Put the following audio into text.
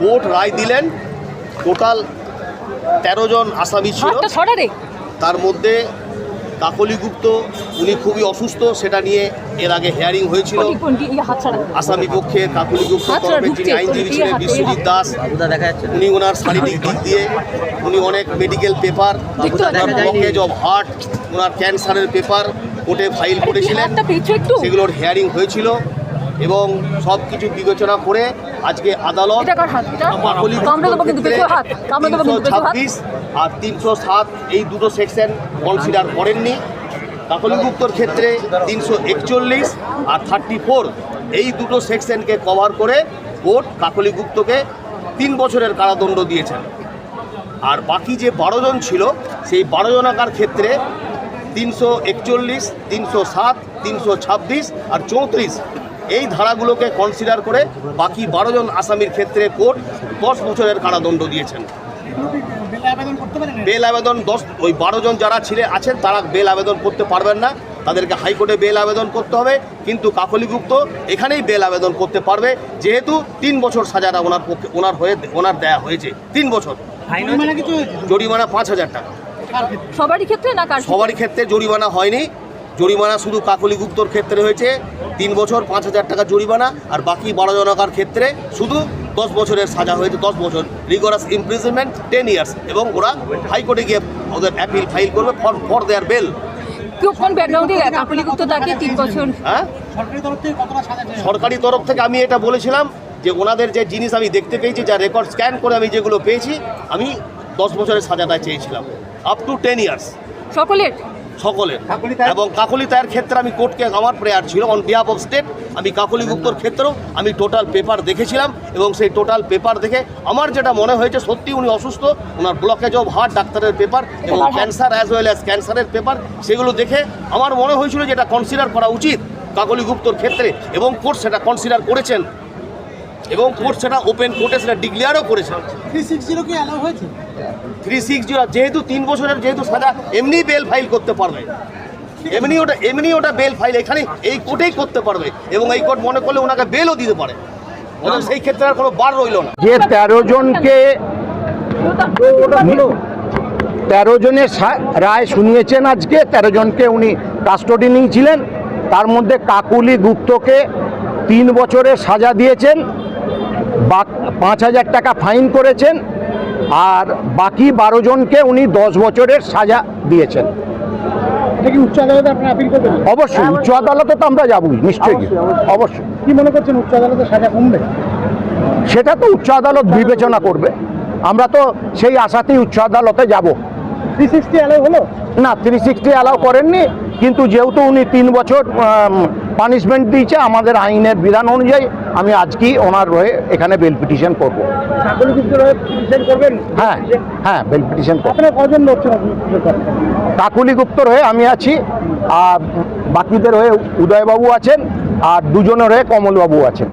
Court রায় দিলেন। Total তেরো জন আসামি ছিল। তার মধ্যে কাকলি গুপ্ত উনি খুবই অসুস্থ সেটা নিয়ে এর আগে হেয়ারিং হয়েছিল। ইয়ে আসামি পক্ষে কাকলি গুপ্ত যিনি আইনজীবী ছিলেন বিশ্বজিৎ দাস বাবুদা দেখা যাচ্ছে উনি ওনার শারীরিক দিক দিয়ে উনি অনেক medical paper blockage of heart ওনার ক্যান্সারের পেপার কোর্টে ফাইল করেছিলেন। সেগুলোর হেয়ারিং হয়েছিল এবং সব কিছু বিবেচনা করে আজকে আদালত ছাব্বিশ আর তিনশো সাত এই দুটো সেকশন কনসিডার করেননি। কাকলি গুপ্তর ক্ষেত্রে তিনশো একচল্লিশ আর থার্টি ফোর এই দুটো সেকশনকে কভার করে কোর্ট কাকলিগুপ্তকে তিন বছরের কারাদণ্ড দিয়েছেন। আর বাকি যে বারো জন ছিল সেই বারো জনাকার ক্ষেত্রে তিনশো একচল্লিশ তিনশো সাত তিনশো ছাব্বিশ আর চৌত্রিশ এই ধারাগুলোকে কনসিডার করে বাকি বারো জন আসামির ক্ষেত্রে কোর্ট দশ বছরের কারাদণ্ড দিয়েছেন। বেল আবেদন দশ ওই বারো জন যারা ছিলে আছেন তারা বেল আবেদন করতে পারবেন না। তাদেরকে হাইকোর্টে বেল আবেদন করতে হবে কিন্তু কাকলিগুপ্ত এখানেই বেল আবেদন করতে পারবে। যেহেতু তিন বছর সাজাটা ওনার পক্ষে ওনার হয়ে ওনার দেয়া হয়েছে। তিন বছর। জরিমানা পাঁচ হাজার টাকা। সবারই ক্ষেত্রে না কার সবারই ক্ষেত্রে জরিমানা হয়নি। জরিমানা শুধু কাকলি গুপ্তর ক্ষেত্রে হয়েছে তিন বছর পাঁচ হাজার টাকা জরিমানা আর বাকি বারো জনকার ক্ষেত্রে শুধু দশ বছরের সাজা হয়েছে দশ বছর রিগরাস ইমপ্রিজনমেন্ট টেন ইয়ার্স এবং ওরা হাইকোর্টে গিয়ে ওদের অ্যাপিল ফাইল করবে ফর ফর দেয়ার বেল কোন ব্যাকগ্রাউন্ডে কাকলি গুপ্ত তাকে তিন বছর। হ্যাঁ? সরকারি তরফ থেকে কতটা সাজা চেয়েছে? সরকারি তরফ থেকে আমি এটা বলেছিলাম যে ওনাদের যে জিনিস আমি দেখতে পেয়েছি যা রেকর্ড স্ক্যান করে আমি যেগুলো পেয়েছি আমি দশ বছরের সাজাটা চেয়েছিলাম। আপ টু টেন ইয়ার্স সকলের সকলের। এবং কাকলি তায়ের ক্ষেত্রে আমি কোর্টকে আমার প্রেয়ার ছিল অন বিহাফ অফ স্টেট আমি কাকলি গুপ্তর ক্ষেত্রেও আমি টোটাল পেপার দেখেছিলাম এবং সেই টোটাল পেপার দেখে আমার যেটা মনে হয়েছে সত্যি উনি অসুস্থ ওনার ব্লকেজ অফ হার্ট ডাক্তারের পেপার এবং ক্যান্সার অ্যাজ ওয়েল অ্যাজ ক্যান্সারের পেপার সেগুলো দেখে আমার মনে হয়েছিল যে এটা কনসিডার করা উচিত কাকলি গুপ্তর ক্ষেত্রে এবং কোর্ট সেটা কনসিডার করেছেন। এবং কোর্ট সেটা ওপেন কোর্টে সেটা ডিক্লেয়ারও করেছেন 360 কি allow হয়েছে? থ্রি সিক্স জিরো যেহেতু তিন বছরের যেহেতু সাজা এমনি বেল ফাইল করতে পারবে। এমনি ওটা এমনি ওটা বেল ফাইল এখানে এই কোর্টেই করতে পারবে এবং এই কোর্ট মনে করলে ওনাকে বেলও দিতে পারে। ওদের সেই ক্ষেত্রে আর কোনো বার রইল না। যে তেরো জনকে তেরো জনের সা- রায় শুনিয়েছেন আজকে তেরো জনকে উনি কাস্টডি নিয়েছিলেন। তার মধ্যে কাকুলি গুপ্তকে তিন বছরের সাজা দিয়েছেন। পাঁচ হাজার টাকা ফাইন করেছেন আর বাকি বারো জনকে উনি দশ বছরের সাজা দিয়েছেন। এটা উচ্চ আদালতে আপিল করবেন? অবশ্যই উচ্চ আদালতে তো আমরা যাবই নিশ্চয়ই। অবশ্যই কি মনে করছেন উচ্চ আদালতে সাজা কমবে? সেটা তো উচ্চ আদালত বিবেচনা করবে। আমরা তো সেই আশাতেই উচ্চ আদালতে যাব। থ্রি সিক্সটি অ্যালাউ হলো? না থ্রি সিক্সটি অ্যালাউ করেননি। কিন্তু যেহেতু উনি তিন বছর পানিশমেন্ট দিয়েছে আমাদের আইনের বিধান অনুযায়ী আমি আজকেই ওনার হয়ে এখানে বেল পিটিশন করব। হ্যাঁ হ্যাঁ বেল পিটিশন? কাকুলি গুপ্তর হয়ে আমি আছি আর বাকিদের হয়ে উদয়বাবু আছেন আর দুজনের হয়ে কমলবাবু আছেন।